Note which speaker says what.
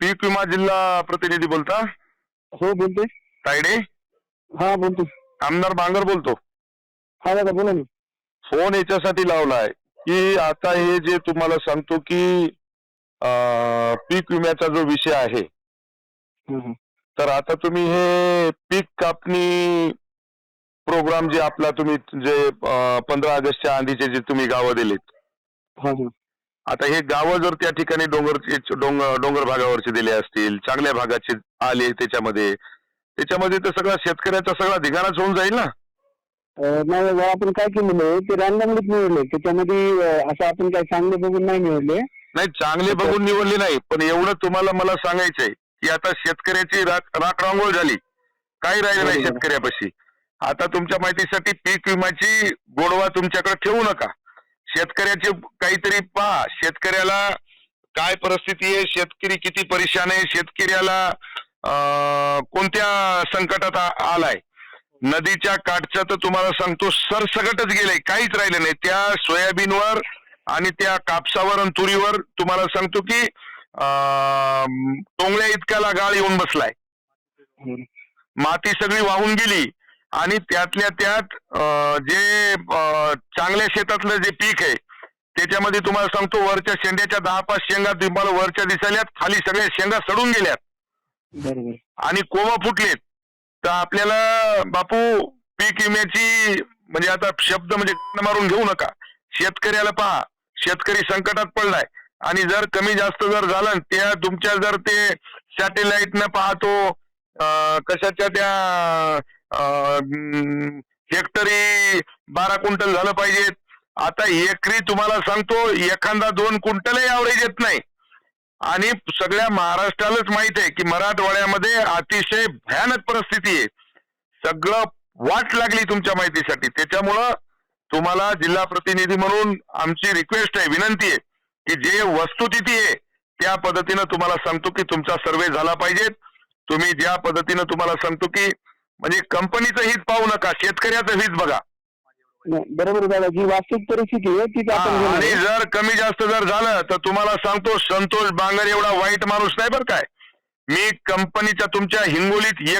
Speaker 1: पीक विमा जिल्हा प्रतिनिधी बोलता?
Speaker 2: हो बोलतोय.
Speaker 1: तायडे?
Speaker 2: हा बोलतो
Speaker 1: आमदार बांगर बोलतो.
Speaker 2: हा दादा बोला ना.
Speaker 1: फोन याच्यासाठी लावलाय की आता हे जे तुम्हाला सांगतो की अं, पीक विम्याचा जो विषय आहे. तर आता तुम्ही हे पीक कापणी प्रोग्राम जे आपला तुम्ही जे पंधरा ऑगस्टच्या आधीचे जे तुम्ही गावं दिलेत
Speaker 2: हा हा.
Speaker 1: आता हे गावं जर त्या ठिकाणी डोंगरचे डोंगर डोंगर भागावरचे दिले असतील चांगल्या भागाचे आले त्याच्यामध्ये त्याच्यामध्ये तर सगळा शेतकऱ्याचा सगळा धिगाणाच होऊन जाईल ना?
Speaker 2: नाही आपण काय केलेलं ते रॅन्डमलीच निवडले. त्याच्यामध्ये असं आपण काय चांगले बघून नाही निवडले.
Speaker 1: नाही चांगले बघून निवडले नाही पण एवढं तुम्हाला मला सांगायचंय की आता शेतकऱ्याची राख रांगोळ झाली. काही राहिलं नाही. शेतकऱ्यापाशी. आता तुमच्या माहितीसाठी पीक विम्याची गोडवा तुमच्याकडे ठेवू नका. शेतकऱ्याचे काहीतरी पहा. शेतकऱ्याला काय परिस्थिती आहे? शेतकरी किती परेशान आहे? शेतकऱ्याला कोणत्या संकटात आलाय? नदीच्या काठचं तर तुम्हाला सांगतो सरसकटच गेलंय. काहीच राहिलं नाही. त्या सोयाबीनवर आणि त्या कापसावर आणि तुरीवर तुम्हाला सांगतो की टोंगळ्या इतक्याला गाळ येऊन बसलाय. माती सगळी वाहून गेली. आणि त्यातल्या त्यात जे चांगल्या शेतातलं जे पीक आहे त्याच्यामध्ये तुम्हाला सांगतो वरच्या शेंड्याच्या दहा पाच शेंगा तुम्हाला वरच्या दिसायल्यात खाली सगळ्या शेंगा सडून गेल्यात.
Speaker 2: बरोबर.
Speaker 1: आणि कोमा फुटलेत. तर आपल्याला बापू पीक विम्याची म्हणजे आता शब्द म्हणजे मारून घेऊ नका. शेतकऱ्याला पहा शेतकरी संकटात पडलाय. आणि जर कमी जास्त जर झालं त्या तुमच्या जर ते सॅटेलाइट न पाहतो कशाच्या त्या हेक्टरी बारा क्विंटल झालं पाहिजेत आता एकरी तुम्हाला सांगतो एखादा दोन क्विंटलही ॲव्हरेज येत नाही. आणि सगळ्या महाराष्ट्रालाच माहीत आहे की मराठवाड्यामध्ये अतिशय भयानक परिस्थिती आहे. सगळं वाट लागली तुमच्या माहितीसाठी. त्याच्यामुळं तुम्हाला जिल्हा प्रतिनिधी म्हणून आमची रिक्वेस्ट आहे विनंती आहे की जे वस्तुस्थिती आहे त्या पद्धतीनं तुम्हाला सांगतो की तुमचा सर्वे झाला पाहिजे. तुम्ही ज्या पद्धतीनं तुम्हाला सांगतो की म्हणजे कंपनीचं हित पाहू नका शेतकऱ्याचं हित बघा.
Speaker 2: नाही, बरोबर दादा. जी वास्तविक परिस्थिती आहे तीच आपण
Speaker 1: हा, आणि
Speaker 2: आहे.
Speaker 1: जर कमी जास्त जर झालं तर तुम्हाला सांगतो संतोष बांगर एवढा वाईट माणूस नाही बरं काय. मी कंपनीच्या तुमच्या हिंगोलीत एक